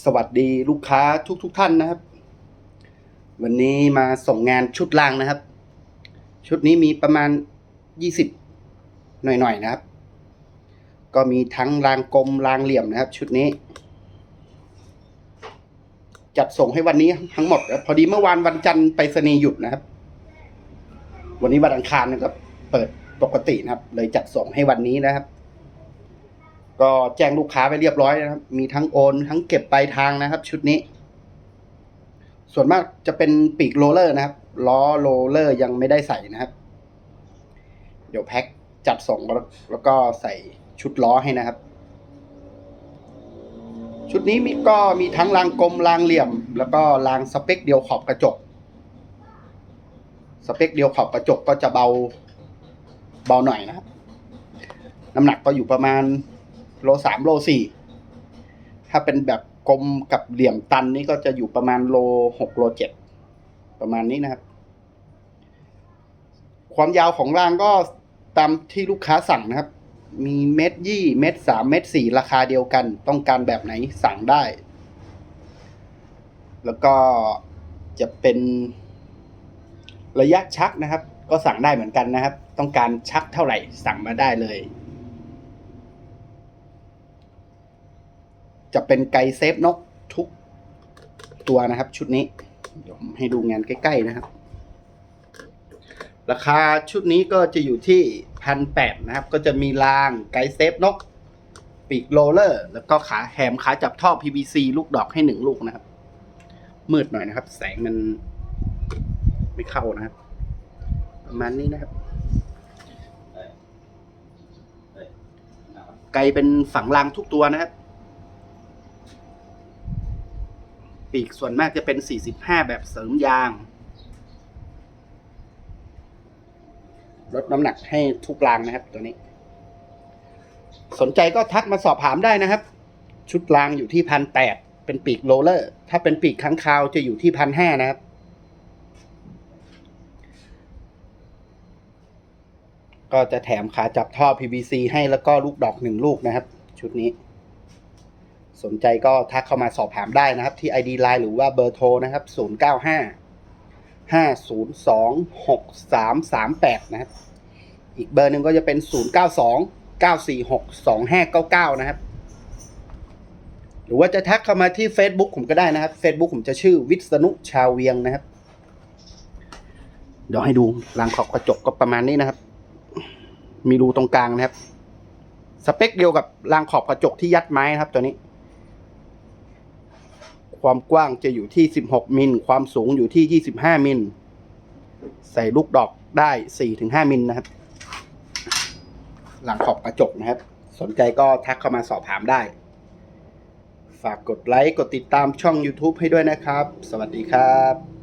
สวัสดีลูกค้าทุกทุกๆท่านนะครับ วันนี้มาส่งงานชุดรางนะครับ ชุดนี้มีประมาณยี่สิบหน่อยๆนะครับ ก็มีทั้งรางกลมรางเหลี่ยมนะครับ ชุดนี้ จัดส่งให้วันนี้ทั้งหมด พอดีเมื่อวานวันจันทร์ไปรษณีย์หยุดนะครับ วันนี้วันอังคารนะครับ เปิดปกตินะครับ เลยจัดส่งให้วันนี้นะครับ ก็แจ้งลูกค้าไปเรียบร้อยนะครับ มีทั้งโอน ทั้งเก็บปลายทางนะครับ ชุดนี้ ส่วนมากจะเป็นปีกโรเลอร์นะครับ ล้อโรเลอร์ยังไม่ได้ใส่นะครับ เดี๋ยวแพ็คจัดส่งแล้วแล้วก็ใส่ชุดล้อให้นะครับ ชุดนี้มีก็มีทั้งรางกลมรางเหลี่ยม แล้วก็รางสเปคเดียวขอบกระจก สเปคเดียวขอบกระจกก็จะเบาเบาหน่อยนะครับ น้ำหนักก็อยู่ประมาณ โลสามโลสี่ถ้าเป็นแบบกลมกับเหลี่ยมตันนี่ก็จะอยู่ประมาณโลหกโลเจ็ดประมาณนี้นะครับ ความยาวของรางก็ตามที่ลูกค้าสั่งนะครับ มีเมตรยี่เมตรสามเมตรสี่ราคาเดียวกัน ต้องการแบบไหนสั่งได้ แล้วก็จะเป็นระยะชักนะครับ ก็สั่งได้เหมือนกันนะครับ ต้องการชักเท่าไหร่สั่งมาได้เลย จะเป็นไกเซฟนกทุกตัวนะครับ ชุดนี้ เดี๋ยวผมให้ดูงานใกล้ ๆ นะครับ ราคาชุดนี้ก็จะอยู่ที่พันแปดนะครับ ก็จะมีรางไกเซฟนก ปีกโรลเลอร์ แล้วก็ขาแหมขาจับท่อ PVC ลูกดอกให้หนึ่งลูกนะครับ มืดหน่อยนะครับ แสงมันไม่เข้านะครับ ประมาณนี้นะครับ ไกเป็นฝังรางทุกตัวนะครับ ปีกส่วนมากจะเป็น 45 แบบเสริมยาง ลดน้ำหนักให้ทุกรางนะครับตัวนี้ สนใจก็ทักมาสอบถามได้นะครับ ชุดรางอยู่ที่พันแปดเป็นปีกโรลเลอร์ ถ้าเป็นปีกค้างคาวจะอยู่ที่พันห้านะครับ ก็จะแถมขาจับท่อ PVC ให้แล้วก็ลูกดอกหนึ่งลูกนะครับ ชุดนี้ สนใจก็ทักเข้ามาสอบถามได้นะครับ ที่ ID Line หรือว่าเบอร์โทรนะครับ 095 502 6338 นะครับ อีกเบอร์หนึ่งก็จะเป็น 092 946 2599 นะครับ หรือว่าจะทักเข้ามาที่ Facebook ผมก็ได้นะครับ Facebook ผมจะชื่อวิษณุชาวเวียงนะครับ เดี๋ยวให้ดูรางขอบกระจกก็ประมาณนี้นะครับ มีรูตรงกลางนะครับสเปคเดียวกับรางขอบกระจกที่ยัดไม้นะครับตัวนี้ ความกว้างจะอยู่ที่ 16 มิล ความสูงอยู่ที่ 25 มิล ใส่ลูกดอกได้ 4-5 มิลนะครับ หลังขอบกระจกนะครับ สนใจก็ทักเข้ามาสอบถามได้ ฝากกดไลค์ กดติดตามช่อง YouTube ให้ด้วยนะครับ สวัสดีครับ